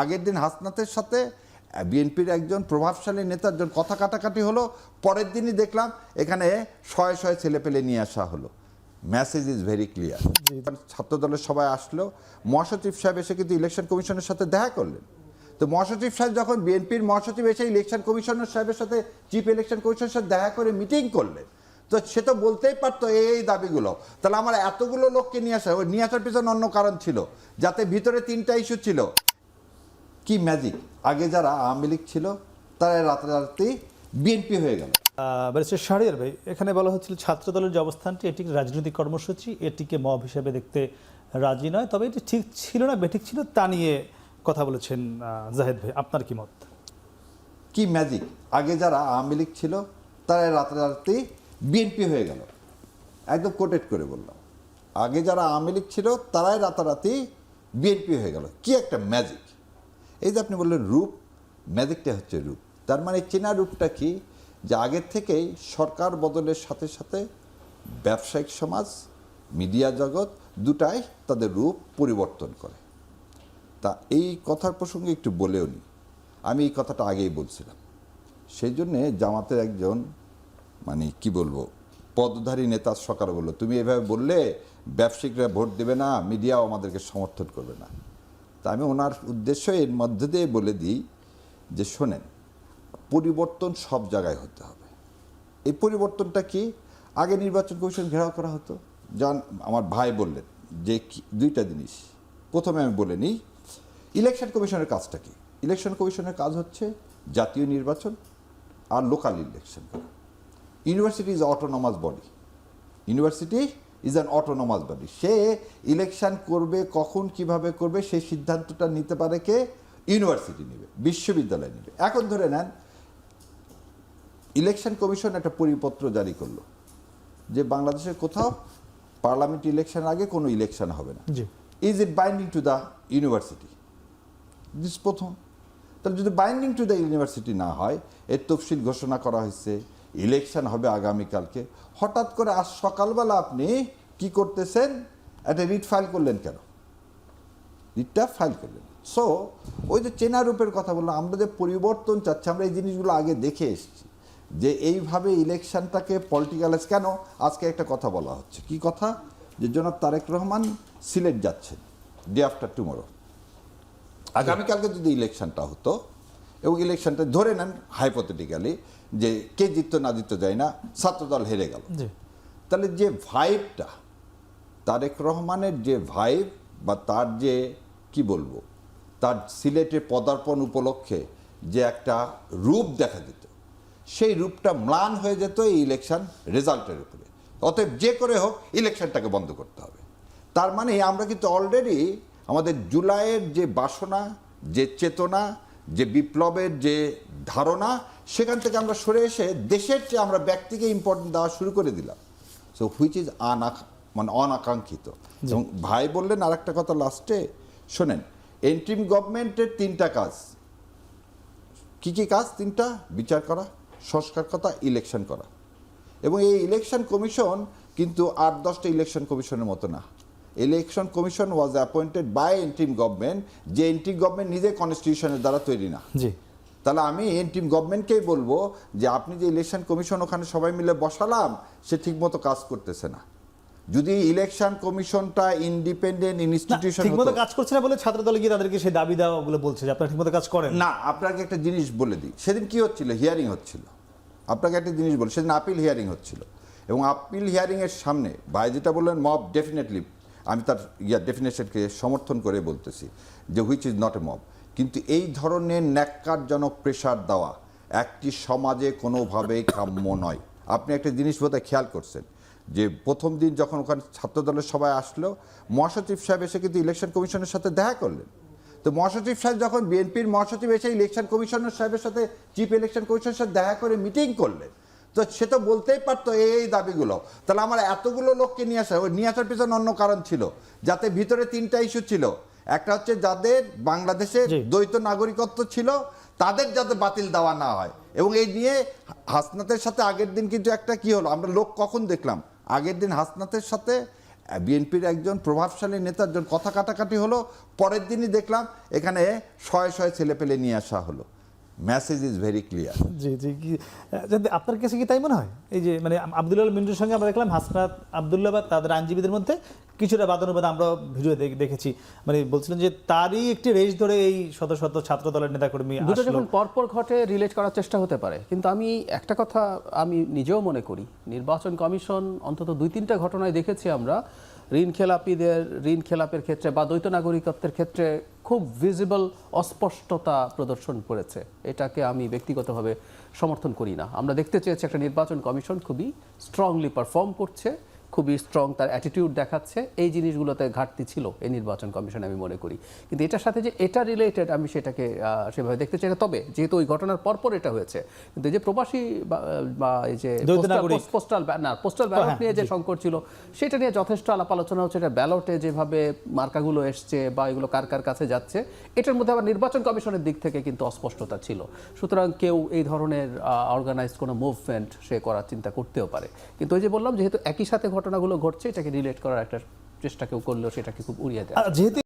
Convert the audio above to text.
আগের দিন হাসনাতের সাথে বিএনপির একজন প্রভাবশালী নেতার জন কথা কাটাকাটি হলো পরের দিনই দেখলাম এখানে শয়ে শয়ে ছেলে পেলে নিয়ে আসা হলো। মেসেজ ইজ ভেরি ক্লিয়ার ছাত্র দলের সবাই আসলো মহাসচিব সাহেব এসে কিন্তু ইলেকশন কমিশনের সাথে দেখা করলেন। তো মহাসচিব সাহেব যখন বিএনপির মহাসচিব এসে ইলেকশন কমিশনার সাহেবের সাথে চিফ ইলেকশন কমিশনের সাথে দেখা করে মিটিং করলেন তো সে তো বলতেই পারতো এই এই দাবিগুলো। তাহলে আমার এতগুলো লোককে নিয়ে আসা ওই নিয়ে আসার পিছনে অন্য কারণ ছিল যাতে ভিতরে তিনটা ইস্যু ছিল। কি ম্যাজিক আগে যারা আওয়ামী লীগ ছিল তারা রাতারাতি বিএনপি হয়ে গেল। ব্যারিস্টার শাহরিয়ার ভাই এখানে বলা হচ্ছিল ছাত্র দলের যে অবস্থানটি এটি রাজনৈতিক কর্মসূচি এটিকে মব হিসেবে দেখতে রাজি নয়। তবে এটি ঠিক ছিল না বেঠিক ছিল তা নিয়ে কথা বলেছেন জাহেদ ভাই। আপনার কি মত? কি ম্যাজিক আগে যারা আওয়ামী লীগ ছিল তারা রাতারাতি বিএনপি হয়ে গেল। একদম কোটেট করে বললাম। আগে যারা আওয়ামী লীগ ছিল তারাই রাতারাতি বিএনপি হয়ে গেল। কি একটা ম্যাজিক এই যে আপনি বললেন রূপ, ম্যাজিকটা হচ্ছে রূপ। তার মানে চেনা রূপটা কি? যে আগের থেকেই সরকার বদলের সাথে সাথে ব্যবসায়িক সমাজ, মিডিয়া জগৎ দুটাই তাদের রূপ পরিবর্তন করে। তা এই কথার প্রসঙ্গে একটু বলেও নি। আমি এই কথাটা আগেই বলছিলাম। সেই জন্যে জামাতের একজন মানে কি বলব, পদধারী নেতা সকালে বলল, তুমি এভাবে বললে ব্যবসায়িকরা ভোট দেবে না, মিডিয়াও আমাদেরকে সমর্থন করবে না। আমি ওনার উদ্দেশ্য এর মধ্যে দিয়ে বলে দিই যে শোনেন, পরিবর্তন সব জায়গায় হতে হবে। এই পরিবর্তনটা কি? আগে নির্বাচন কমিশন ঘেরাও করা হতো। যান আমার ভাই বললেন যে দুইটা জিনিস। প্রথমে আমি বলে নিই, ইলেকশন কমিশনের কাজটা কি? ইলেকশন কমিশনের কাজ হচ্ছে জাতীয় নির্বাচন আর local election university is autonomous body. University is an autonomous body say election করবে কখন কীভাবে করবে সেই সিদ্ধান্তটা নিতে পারে কে? ইউনিভার্সিটি নেবে বিশ্ববিদ্যালয় নেবে। এখন ধরে নেন ইলেকশন কমিশন একটা পরিপত্র জারি করল যে বাংলাদেশের কোথাও পার্লামেন্ট ইলেকশন আগে কোনো ইলেকশন হবে না। Is it binding to the university this প্রথম। তাহলে যদি বাইন্ডিং টু দ্য ইউনিভার্সিটি না হয় এর তফসিল ঘোষণা করা হয়েছে। ইলেকশন হবে আগামীকালকে হঠাৎ করে আজ সকালবেলা আপনি কি করতেছেন? একটা রিট ফাইল করলেন কেন? রিটটা ফাইল করলেন। সো ওই যে চেনা রূপের কথা বললাম, আমরা যে পরিবর্তন চাচ্ছি, আমরা এই জিনিসগুলো আগে দেখে এসেছি যে এইভাবে ইলেকশনটাকে পলিটিক্যালাইজ কেন? আজকে একটা কথা বলা হচ্ছে। কি কথা? যে জনাব তারেক রহমান সিলেট যাচ্ছেন ডে আফটার টুমোরো আগামীকালকে যদি ইলেকশনটা হতো এবং ইলেকশনটা ধরে নেন হাইপোথেটিক্যালি যে কে জিততো না জিততো যায় না ছাত্রদল হেরে গেল। তাহলে যে ভাইবটা তারেক রহমানের যে ভাইব বা তার যে কি বলব তার সিলেটে পদার্পণ উপলক্ষে যে একটা রূপ দেখা যেত সেই রূপটা ম্লান হয়ে যেত এই ইলেকশন রেজাল্টের উপরে। অতএব যে করে হোক ইলেকশনটাকে বন্ধ করতে হবে। তার মানে আমরা কিন্তু অলরেডি আমাদের জুলাইয়ের যে বাসনা যে চেতনা যে বিপ্লবের যে ধারণা সেখান থেকে আমরা সরে এসে দেশের চেয়ে আমরা ব্যক্তিকে ইম্পর্টেন্ট দেওয়া শুরু করে দিলাম। সো হুইচ ইজ আনা মানে অনাকাঙ্ক্ষিত। এবং ভাই বললেন আর একটা কথা লাস্টে শোনেন এন্ট্রিম গভর্নমেন্টের তিনটা কাজ। কি কি কাজ? তিনটা বিচার করা সংস্কার কথা ইলেকশন করা। এবং এই ইলেকশন কমিশন কিন্তু আট দশটা ইলেকশন কমিশনের মতো না। Election commission was appointed by interim government যে এন্ট্রিম গভর্নমেন্ট নিজে কনস্টিটিউশনের দ্বারা তৈরি না। জি। তাহলে আমি এন্ট্রিম গভর্নমেন্টকেই বলব? যে আপনি যে ইলেকশন কমিশন ওখানে সবাই মিলে বসালাম সে ঠিকমতো কাজ করতেছে না। যদি ইলেকশন কমিশনটা ইন্ডিপেন্ডেন্ট ইনস্টিটিউশন ঠিকমতো কাজ করছে না বলে ছাত্র দলে গিয়ে তাদেরকে সেই দাবি দেওয়া বলে বলছে যে আপনারা ঠিকমতো কাজ করেন? না আপনাকে একটা জিনিস বলে দিই। সেদিন কি হচ্ছিল? হিয়ারিং হচ্ছিল। আপনাকে একটা জিনিস বলি সেদিন আপিল হিয়ারিং হচ্ছিল। এবং আপিল হিয়ারিংয়ের সামনে ভাই যেটা বললেন মব ডেফিনেটলি আমি তার ইয়া ডেফিনেশনকে সমর্থন করে বলতেছি যে which is not a mob কিন্তু এই ধরনের ন্যাক্কারজনক প্রেশার দেওয়া একটি সমাজে কোনোভাবেই কাম্য নয়। আপনি একটা জিনিস বোধহয় খেয়াল করছেন যে প্রথম দিন যখন ওখানে ছাত্রদলের সবাই আসলো, মহাসচিব সাহেব এসে কিন্তু ইলেকশন কমিশনের সাথে দেখা করলেন। তো মহাসচিব সাহেব যখন বিএনপির মহাসচিব এসে ইলেকশন কমিশনার সাহেবের সাথে চিফ ইলেকশন কমিশনের সাথে দেখা করে মিটিং করলেন তো সে তো বলতেই পারতো এই এই দাবিগুলো। তাহলে আমার এতগুলো লোককে নিয়ে আসা ওই নিয়ে আসার পিছনে অন্য কারণ ছিল যাতে ভিতরে তিনটা ইস্যু ছিল। একটা হচ্ছে যাদের বাংলাদেশে দ্বৈত নাগরিকত্ব ছিল তাদের যাতে বাতিল দেওয়া না হয়। এবং এই নিয়ে হাসনাতের সাথে আগের দিন কিন্তু একটা কি হলো আমরা লোক কখন দেখলাম? আগের দিন হাসনাতের সাথে বিএনপির একজন প্রভাবশালী নেতার জন কথা কাটাকাটি হলো পরের দিনই দেখলাম এখানে শয়ে শয়ে ছেলে পেলে নিয়ে আসা হলো। মেসেজ ইজ ভেরি ক্লিয়ার জি জি কি যদি আপনার কাছে কি তাই মনে হয়? এই যে মানে আবদুল্লাহ মিন্টুর সঙ্গে আমরা দেখলাম হাসনাত আবদুল্লাহ বা তাদের আইনজীবীদের মধ্যে কিছুটা বাদানুবাদ আমরা ভিডিও দেখেছি। মানে বলছিলেন যে তারই একটি রেস ধরে এই শত শত ছাত্র দলের নেতাকর্মী দুটো। যখন পরপর ঘটে রিলেট করার চেষ্টা হতে পারে। কিন্তু আমি একটা কথা আমি নিজেও মনে করি। নির্বাচন কমিশন অন্তত দুই তিনটা ঘটনায় দেখেছি আমরা ঋণ খেলাপিদের ঋণ খেলাপের ক্ষেত্রে বা দ্বৈত নাগরিকত্বের ক্ষেত্রে খুব ভিজিবল অস্পষ্টতা প্রদর্শন করেছে। এটাকে আমি ব্যক্তিগতভাবে সমর্থন করি না। আমরা দেখতে চেয়েছি একটা নির্বাচন কমিশন খুবই স্ট্রংলি পারফর্ম করছে। খুবই স্ট্রং তার অ্যাটিটিউড দেখাচ্ছে। এই জিনিসগুলোতে ঘাটতি ছিল এই নির্বাচন কমিশন আমি মনে করি। কিন্তু এটার সাথে যে এটা রিলেটেড আমি সেটাকে সেভাবে দেখতে চাই না। তবে যেহেতু ওই ঘটনার পরপর এটা হয়েছে কিন্তু যে প্রবাসী বা- এই যে পোস্টাল না পোস্টাল ব্যালট নিয়ে যে সংকট ছিল সেটা নিয়ে যথেষ্ট আলাপ আলোচনা হচ্ছে। এটা ব্যালটে যেভাবে মার্কাগুলো এসছে বা এগুলো কার কার কাছে যাচ্ছে এটার মধ্যে আবার নির্বাচন কমিশনের দিক থেকে কিন্তু অস্পষ্টতা ছিল। সুতরাং কেউ এই ধরনের অর্গানাইজ কোনো মুভমেন্ট সে করার চিন্তা করতেও পারে। কিন্তু ওই যে বললাম যেহেতু একই সাথে ঘটনাগুলো ঘটছে, এটাকে রিলেট করার একটা চেষ্টা কেউ করলেও সেটাকে খুব উড়িয়ে দেয়। আর যেহেতু